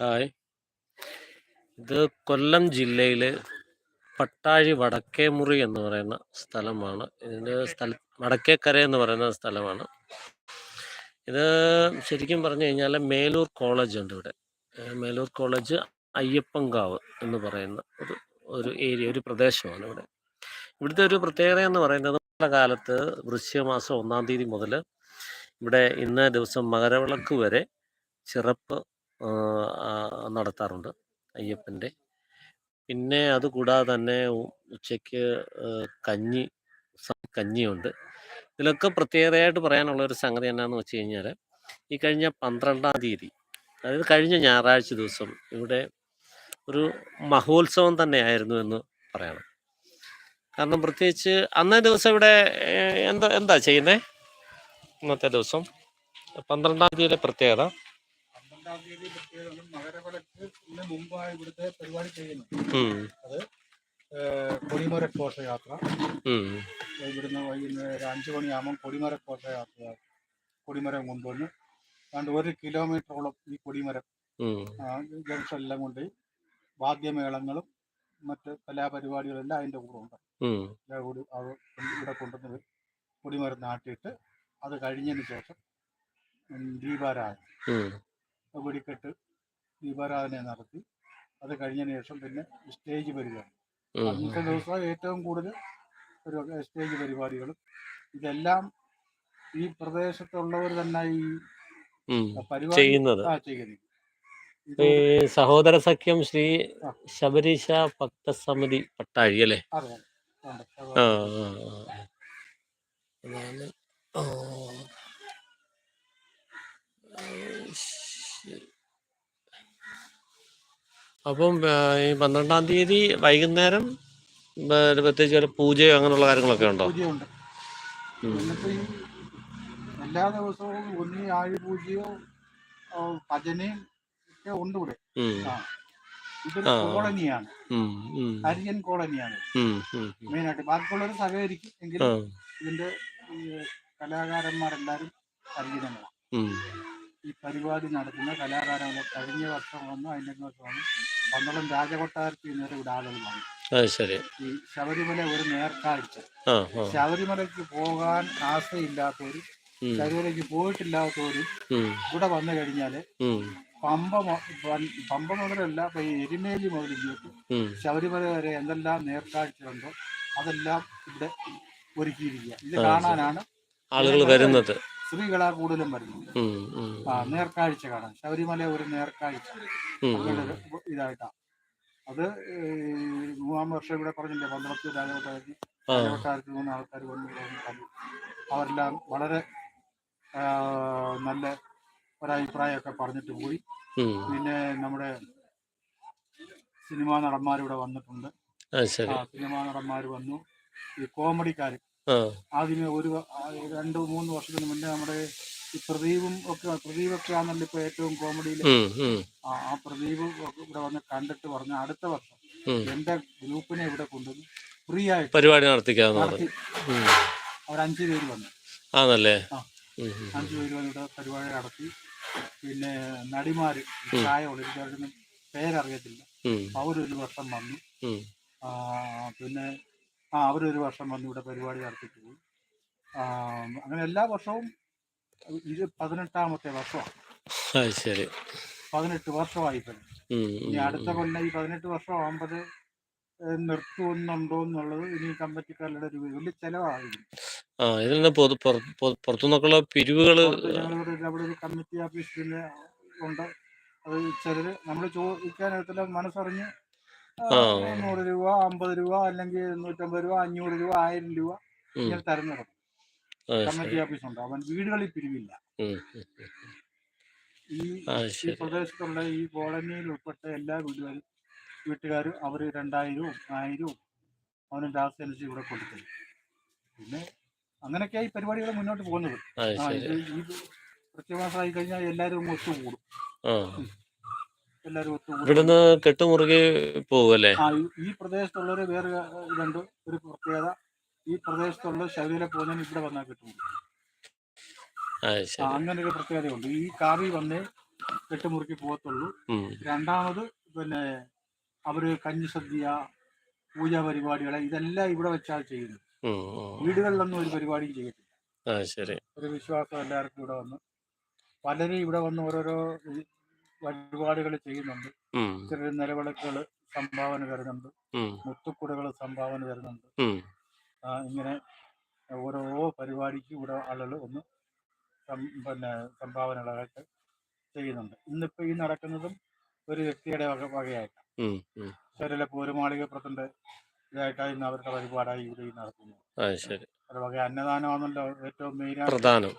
Hi. ഇത് കൊല്ലം ജില്ലയിലെ പട്ടാഴി വടക്കേമുറി എന്ന് പറയുന്ന സ്ഥലമാണ്. ഇതിന്റെ സ്ഥല വടക്കേക്കര എന്ന് പറയുന്ന സ്ഥലമാണ്. ഇത് ശരിക്കും പറഞ്ഞു കഴിഞ്ഞാൽ മേലൂർ കോളേജ് ഉണ്ട് ഇവിടെ. മേലൂർ കോളേജ് അയ്യപ്പങ്കാവ് എന്ന് പറയുന്ന ഒരു ഒരു ഏരിയ ഒരു പ്രദേശമാണ് ഇവിടെ. ഇവിടുത്തെ ഒരു പ്രത്യേകത എന്ന് പറയുന്നത് കാലത്ത് വൃശ്ചികമാസം ഒന്നാം തീയതി മുതൽ ഇവിടെ ഇന്ന ദിവസം മകരവിളക്ക് വരെ ചിറപ്പ് നടത്താറുണ്ട് അയ്യപ്പന്റെ. പിന്നെ അതുകൂടാതെ തന്നെ ഉച്ചയ്ക്ക് കഞ്ഞി കഞ്ഞിയുണ്ട്. ഇതിലൊക്കെ പ്രത്യേകതയായിട്ട് പറയാനുള്ള ഒരു സംഗതി എന്നാന്ന് വെച്ച് കഴിഞ്ഞാൽ ഈ കഴിഞ്ഞ പന്ത്രണ്ടാം തീയതി അതായത് കഴിഞ്ഞ ഞായറാഴ്ച ദിവസം ഇവിടെ ഒരു മഹോത്സവം തന്നെയായിരുന്നു എന്ന് പറയണം. കാരണം പ്രത്യേകിച്ച് അന്നേ ദിവസം ഇവിടെ എന്താ എന്താ ചെയ്യുന്നത് ഇന്നത്തെ ദിവസം പന്ത്രണ്ടാം തീയതിയുടെ പ്രത്യേകത. പന്ത്രണ്ടാം തീയതി പ്രത്യേകം മകരവിളക്ക് ഇവിടുത്തെ പരിപാടി ചെയ്യുന്നു. ഉം, അത് കൊടിമര ഘോഷയാത്ര. ഇവിടുന്ന് വൈകുന്നേരം അഞ്ചു മണിയാകുമ്പോൾ കൊടിമര ഘോഷയാത്ര കൊടിമരം കൊണ്ടുവന്ന് ഏതാണ്ട് ഒരു കിലോമീറ്ററോളം ഈ കൊടിമരം ഉം, ആ, ജംഗ്ഷനിലെല്ലാം കൊണ്ട് വാദ്യമേളങ്ങളും മറ്റ് കലാപരിപാടികളെല്ലാം അതിന്റെ കൂടെ ഉണ്ട്. എല്ലാം കൂടി ഇവിടെ കൊണ്ടുവന്ന് കൊടിമരം നാട്ടിയിട്ട് അത് കഴിഞ്ഞതിന് ശേഷം ദീപാരാധന. വെടിക്കെട്ട് ദീപാരാധന നടത്തി. അത് കഴിഞ്ഞതിന് ശേഷം പിന്നെ സ്റ്റേജ് പരിപാടി അന്നത്തെ ദിവസം ഏറ്റവും കൂടുതൽ ഒരു സ്റ്റേജ് പരിപാടികളും. ഇതെല്ലാം ഈ പ്രദേശത്തുള്ളവർ തന്നെ ഈ പരിപാടി ആ ചെയ്യുന്നത്. ഇത് ഈ സഹോദര സഖ്യം ശ്രീ. ശബരീശ ഭക്തസമിതി പട്ടാഴി അല്ലേ? ആ. അപ്പം ഈ പന്ത്രണ്ടാം തീയതി വൈകുന്നേരം പ്രത്യേകിച്ച് വല്ല പൂജയോ അങ്ങനെയുള്ള കാര്യങ്ങളൊക്കെ ഉണ്ടോ. എല്ലാ ദിവസവും ഒന്നി ആഴി പൂജയോ ഭജനയും ഒക്കെ ഉണ്ട് ഇവിടെ ഇതൊരു. കോളനിയാണ്. ഹരിയൻ കോളനിയാണ്. മെയിനായിട്ട് ബാക്കിയുള്ളവർ സഹകരിക്കും എങ്കിലും ഇതിന്റെ കലാകാരന്മാരെല്ലാരും ഹരിജനങ്ങളാണ്. ഈ പരിപാടി നടക്കുന്ന കലാകാരങ്ങൾ കഴിഞ്ഞ വർഷം വന്നു അതിന്റെ വർഷമാണ് പന്തളം രാജകൊട്ടാരത്തിൽ നിന്നൊരു ഇവിടെ ആളുകൾ വന്നു ശരി. ഈ ശബരിമല ഒരു നേർക്കാഴ്ച. ശബരിമലയ്ക്ക് പോകാൻ ആശയില്ലാത്തവരും. ശബരിമലയ്ക്ക് പോയിട്ടില്ലാത്തവരും. ഇവിടെ വന്നു കഴിഞ്ഞാൽ പമ്പ പമ്പ മുതലല്ല ഇപ്പൊ ഈ എരുമേലി മുതലിട്ട് ശബരിമല വരെ എന്തെല്ലാം നേർക്കാഴ്ചയുണ്ടോ അതെല്ലാം ഇവിടെ ഒരുക്കിയിരിക്കുക. ഇത് കാണാനാണ് ആളുകൾ വരുന്നത്. സ്ത്രീകളാ കൂടുതലും വരുന്നത്. ആ നേർക്കാഴ്ച കാണാൻ. ശബരിമല ഒരു നേർക്കാഴ്ച. ഇതായിട്ടാണ് അത് മൂന്നാം വർഷം ഇവിടെ പറഞ്ഞില്ലേ പന്ത്രണ്ട് രാജകൊട്ടാരത്തിൽ ആ. രാജകൊട്ടാരത്തിൽ മൂന്ന് ആൾക്കാർ വന്നു അവരെല്ലാം വളരെ നല്ല ഒരഭിപ്രായമൊക്കെ പറഞ്ഞിട്ട് പോയി. പിന്നെ നമ്മുടെ സിനിമാ നടന്മാരിവിടെ വന്നിട്ടുണ്ട്. സിനിമാ നടന്മാർ വന്നു. ഈ കോമഡിക്കാർ ആദ്യമേ ഒരു രണ്ടു മൂന്ന് വർഷത്തിന് മുന്നേ നമ്മുടെ ഈ പ്രദീപും ഒക്കെ പ്രദീപൊക്കെ ആണല്ലോ ഇപ്പൊ ഏറ്റവും കോമഡിയിൽ. ആ പ്രദീപ് ഇവിടെ വന്ന് കണ്ടിട്ട് പറഞ്ഞു അടുത്ത വർഷം എന്റെ ഗ്രൂപ്പിനെ ഇവിടെ കൊണ്ടുവന്ന് ഫ്രീ ആയി പരിപാടി നടത്തിക്കാന്ന് അവരഞ്ചു അവർ അഞ്ച് പേര് വന്നു. ആണല്ലേ. അഞ്ച് പേര് വന്നിട്ട് ഇവിടെ പരിപാടി നടത്തി. പിന്നെ നടിമാര് ചായ എനിക്കവരൊന്നും പേരറിയത്തില്ല. അവരൊരു വർഷം വന്നു. ആ, പിന്നെ ആ അവരൊരു വർഷം വന്ന് ഇവിടെ പരിപാടി നടത്തിയിട്ട് പോയി. അങ്ങനെ എല്ലാ വർഷവും ഇത് പതിനെട്ടാമത്തെ വർഷമാണ്. ശരി. പതിനെട്ട് വർഷമായി ഇനി അടുത്ത കൊല്ലം ഈ പതിനെട്ട് വർഷം ആകുമ്പോൾ നിർത്തുന്നുണ്ടോ എന്നുള്ളത് ഇനി കമ്പറ്റിക്കാരുടെ ഒരു വലിയ ചെലവായിരുന്നു ആ ഇതിൽ പുറത്തുനിന്നൊക്കെയുള്ള പിരിവുകൾ അവിടെ ഒരു കമ്മിറ്റി ഓഫീസ് ഉണ്ട്. അത് ചിലര് നമ്മൾ ചോദിക്കാനത്തില്ല മനസ്സറിഞ്ഞ്. നൂറ് രൂപ അമ്പത് രൂപ അല്ലെങ്കിൽ നൂറ്റമ്പത് രൂപ അഞ്ഞൂറ് രൂപ ആയിരം രൂപ. ഇങ്ങനെ തെരഞ്ഞെടുക്കും കമ്മിറ്റി ഓഫീസ് ഉണ്ട് അവൻ വീടുകളിൽ പിരിവില്ല. ഈ ഈ പ്രദേശത്തുള്ള ഈ കോളനിയിൽ ഉൾപ്പെട്ട എല്ലാ വീടുകാരും വീട്ടുകാരും അവർ രണ്ടായിരവും ആയിരവും അവനും രാസനുസരിച്ച് ഇവിടെ കൊടുത്തത് പിന്നെ അങ്ങനെയൊക്കെ ഈ പരിപാടികൾ മുന്നോട്ട് പോകുന്നത്. ഈ കൃത്യമാസമായി കഴിഞ്ഞാൽ എല്ലാരും ഒത്തുകൂടും. എല്ലാവരും ഒത്തുകൂടും ഇവിടുന്ന് കെട്ടുമുറുകെ പോവല്ലേ ആ ഈ- പ്രദേശത്തുള്ളവര് പ്രദേശത്തുള്ളവർ വേറെ ഇതുണ്ട് ഒരു പ്രത്യേകത. ഈ പ്രദേശത്തുള്ള ശബരിമല പോകുന്നതിന് ഇവിടെ വന്നാൽ കിട്ടും ആ, ശരി. അങ്ങനെ ഒരു പ്രത്യേകതയുണ്ട്. ഈ കാവി വന്നേ കെട്ടുമുറുക്കി പോകത്തുള്ളൂ. ഉം, രണ്ടാമത് പിന്നെ അവർ കഞ്ഞി സദ്യ പൂജാ പരിപാടികളെ ഇതെല്ലാം ഇവിടെ വെച്ചാൽ ചെയ്യുന്നത്. ഉം, ഉം. വീടുകളിലൊന്നും ഒരു പരിപാടിയും ചെയ്യത്തില്ല. ആ ശരി. ഒരു വിശ്വാസം എല്ലാവർക്കും ഇവിടെ വന്നു. പലരും ഇവിടെ വന്ന് ഓരോരോ വഴിപാടുകൾ ചെയ്യുന്നുണ്ട്. ചെറിയ നിലവിളക്കുകൾ സംഭാവന തരുന്നുണ്ട്. മുത്തുക്കുടകൾ സംഭാവന തരുന്നുണ്ട്. ഇങ്ങനെ ഓരോ പരിപാടിക്ക് ഇവിടെ ആളുകൾ ഒന്ന് പിന്നെ സംഭാവനകളായിട്ട് ചെയ്യുന്നുണ്ട്. ഇന്നിപ്പോ ഈ നടക്കുന്നതും ഒരു വ്യക്തിയുടെ വക വകയായിട്ട്. പൗരമാളിക. ശരീര ഇതായിട്ടാണ് ഇന്ന് അവരുടെ പരിപാടായി ഇവിടെ ഈ നടത്തുന്നത്. വക അന്നദാനമാണല്ലോ ഏറ്റവും മെയിനായിട്ട് പ്രധാനം.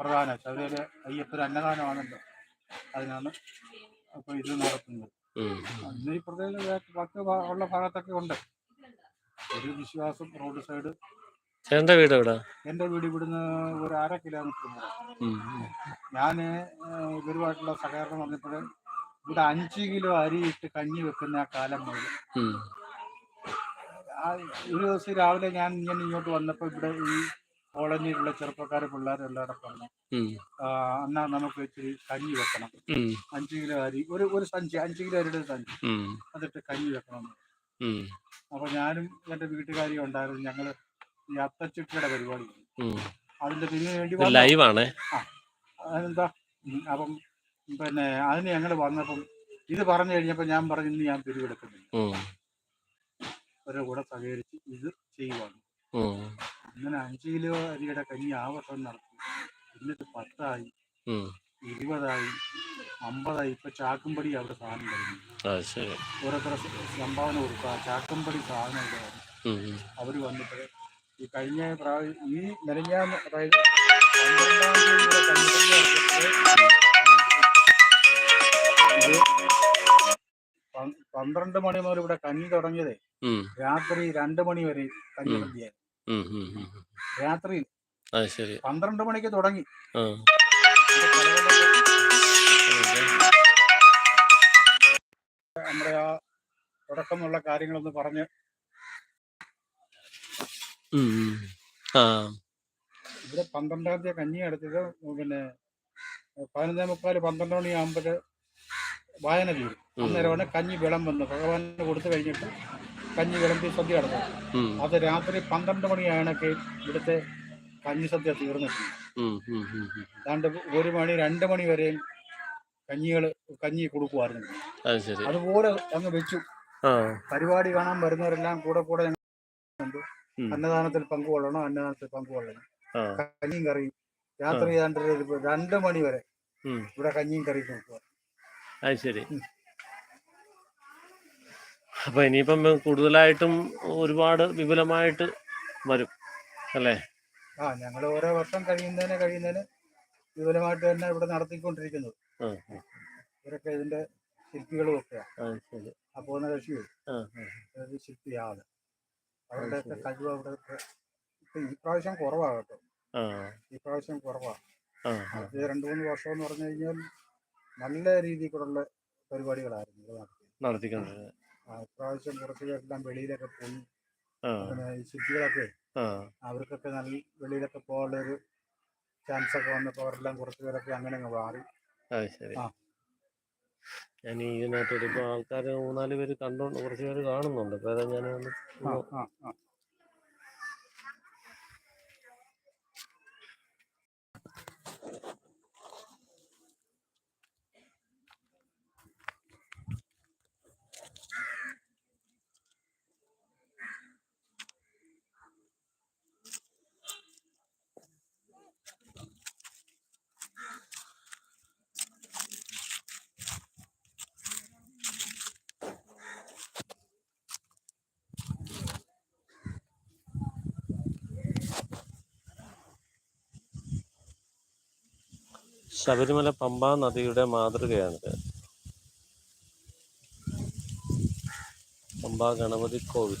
പ്രധാന. ശബരിമല അയ്യപ്പൻ അന്നദാനമാണല്ലോ അതിനാണ് അപ്പോൾ ഇത് നടത്തുന്നത്. അന്ന് ഈ പ്രത്യേക ബാക്കി ഉള്ള ഭാഗത്തൊക്കെ ഉണ്ട്. ഒരു വിശ്വാസം റോഡ് സൈഡ്. എന്റെ വീട് എവിടെ? എന്റെ വീട് ഇവിടുന്ന് ഒരു അര കിലോമീറ്റർ. ഞാൻ ഇവരുമായിട്ടുള്ള സഹകരണം വന്നപ്പോൾ ഇവിടെ അഞ്ച് കിലോ അരി ഇട്ട് കഞ്ഞി വെക്കുന്ന ആ കാലം മുതൽ ഒരു ദിവസം രാവിലെ ഞാൻ ഇങ്ങനെ ഇങ്ങോട്ട് വന്നപ്പോൾ ഇവിടെ ഈ കോളനിയിലുള്ള ചെറുപ്പക്കാരെ പിള്ളേരും എല്ലാവരും പറഞ്ഞു എന്നാ നമുക്ക് ഇച്ചിരി കഞ്ഞി വെക്കണം. അഞ്ചു കിലോ അരി ഒരു ഒരു സഞ്ചി അഞ്ച് കിലോ അരിയുടെ ഒരു സഞ്ചി അതിട്ട് കഞ്ഞി വെക്കണം. അപ്പൊ ഞാനും എന്റെ വീട്ടുകാരിയും ഉണ്ടായിരുന്നു. ഞങ്ങൾ ഈ അത്തച്ചുട്ടിയുടെ പരിപാടി. അതിന്റെ പിന്നെ വേണ്ടി ലൈവാണ്. അതെന്താ? അപ്പം പിന്നെ അതിന് ഞങ്ങൾ വന്നപ്പം ഇത് പറഞ്ഞു കഴിഞ്ഞപ്പോൾ ഞാൻ പറഞ്ഞു ഇന്ന് ഞാൻ പിരിവെടുക്കുന്നില്ല അവരുടെ കൂടെ സഹകരിച്ച് ഇത് ചെയ്യുവാണ്. ഉം, അഞ്ചു കിലോ അരിയുടെ കഞ്ഞി ആ വർഷം നടത്തി. എന്നിട്ട് പത്തായി. ഇരുപതായി. അമ്പതായി. ഇപ്പൊ ചാക്കുംപടി അവിടെ സാധനം കഴിഞ്ഞു ഓരോരുത്തരെ ഓരോരുത്തർ സംഭാവന കൊടുക്കുക ചാക്കമ്പടി ചാക്കുംപടി സാധനം ഇവിടെ. അവർ വന്നിട്ട് ഈ കഴിഞ്ഞ പ്രാവശ്യം ഈ നെലഞ്ഞ അതായത് പന്ത്രണ്ടാം തീയതി മണി മുതൽ ഇവിടെ കഞ്ഞി തുടങ്ങിയതേ. രാത്രി രണ്ട് മണി വരെ കഞ്ഞി ഉം. രാത്രി പന്ത്രണ്ട് മണിക്ക് തുടങ്ങി. നമ്മുടെ ആ തുടക്കമുള്ള കാര്യങ്ങളൊന്ന് പറഞ്ഞ് ഇവിടെ പന്ത്രണ്ടാം തീയതി കഞ്ഞി എടുത്തത്. പിന്നെ പതിനൊന്നേ മുക്കാൽ പന്ത്രണ്ട് മണിയാകുമ്പോൾ വായന തീരും. അന്നേരമാണ് കഞ്ഞി വിളമ്പുന്നത്. ഭഗവാന് കൊടുത്തു കഴിഞ്ഞിട്ട് കഞ്ഞി വിളമ്പി സദ്യ നടത്തുന്നത് ഉം, അത് രാത്രി പന്ത്രണ്ട് മണിയാണൊക്കെ ഇവിടുത്തെ കഞ്ഞി സദ്യ തീർന്നിട്ടുണ്ട്. ഏതാണ്ട് ഒരു മണി രണ്ട് മണി വരെയും കഞ്ഞികൾ കഞ്ഞി കൊടുക്കുമായിരുന്നു. അതുപോലെ അങ്ങ് വെച്ചു. പരിപാടി കാണാൻ വരുന്നവരെല്ലാം കൂടെ കൂടെ ഞങ്ങൾ അന്നദാനത്തിൽ പങ്കുകൊള്ളണം അന്നദാനത്തിൽ പങ്കുകൊള്ളണം. കഞ്ഞിയും കറിയും. രാത്രി രണ്ട് രണ്ട് മണി വരെ. ഇവിടെ കഞ്ഞിയും കറിയും കൊടുക്കുക അത് ശരി. ഉം. അപ്പൊ ഇനിയിപ്പം കൂടുതലായിട്ടും ഒരുപാട് വിപുലമായിട്ട് വരും അല്ലേ? ആ ഞങ്ങൾ ഓരോ വർഷം കഴിയുന്നതിനെ കഴിയുന്നതിന് വിപുലമായിട്ട് തന്നെ ഇവിടെ നടത്തിക്കൊണ്ടിരിക്കുന്നത്. ഇവരൊക്കെ ഇതിന്റെ ശില്പികളും ഒക്കെയാണ് ശരി. ആ പോകുന്ന അതായത് ശില്പിയാണ് അവരുടെയൊക്കെ കഴിവ് അവിടെ ഈ പ്രാവശ്യം കുറവാണ് കേട്ടോ. ഈ പ്രാവശ്യം കുറവാണ് രണ്ടു മൂന്ന് വർഷം എന്ന് പറഞ്ഞു കഴിഞ്ഞാൽ നല്ല രീതിയിലുള്ള പരിപാടികളായിരുന്നു നടത്തിക്കൊണ്ടിരുന്നത്. ഇപ്രാവശ്യം കുറച്ച് പേരെല്ലാം വെളിയിലൊക്കെ പോയി. സിറ്റികളൊക്കെ പിന്നെ ഈ അവർക്കൊക്കെ നല്ല വെളിയിലൊക്കെ പോകാനുള്ള ഒരു ചാൻസ് ഒക്കെ വന്നപ്പോൾ അവരെല്ലാം കുറച്ച് പേരൊക്കെ അങ്ങനെ അങ്ങ് മാറി ശരി. ഞാൻ ഈ ഇതിനകത്ത് ഇപ്പോൾ ആൾക്കാർ മൂന്നാൽ പേര് കണ്ടോണ്ട് കുറച്ച് പേര് കാണുന്നുണ്ട്. ഇപ്പൊ അതാ ഞാൻ ശബരിമല പമ്പാ നദിയുടെ മാതൃകയാണിത് പമ്പാ ഗണപതി കോവിൽ.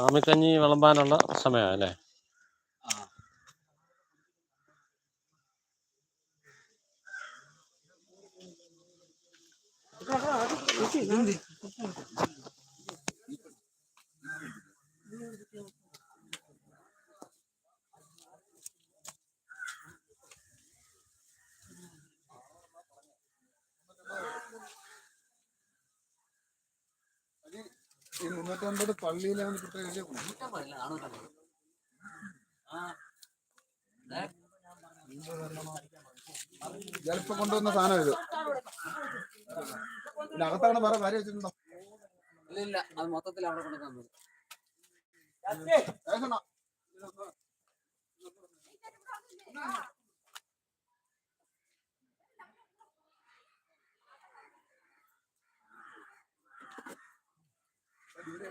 സ്വാമിക്കഞ്ഞി വിളമ്പാനുള്ള സമയമാണ് അല്ലേ? മുന്നൂറ്റമ്പത് പള്ളിയിലാണ് ചിലപ്പോ കൊണ്ടുവന്ന സാധനം ഇത്. അകത്താണ് വേറെ ഭാര്യ വെച്ചിട്ടുണ്ടോ? ഇല്ല ഇല്ല അത് മൊത്തത്തിൽ അവിടെ ഏകണ്ണ.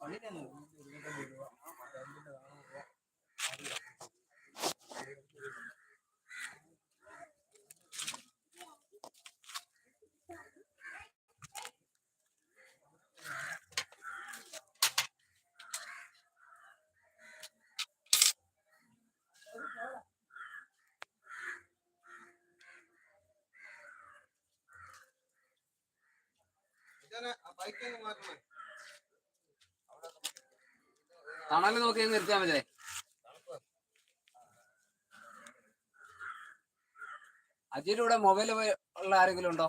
രൂപ ആ ബൈക്ക് തണൽ നോക്കി നിർത്താൻ പറ്റേ അജിലൂടെ മൊബൈൽ ഉള്ള ആരെങ്കിലും ഉണ്ടോ?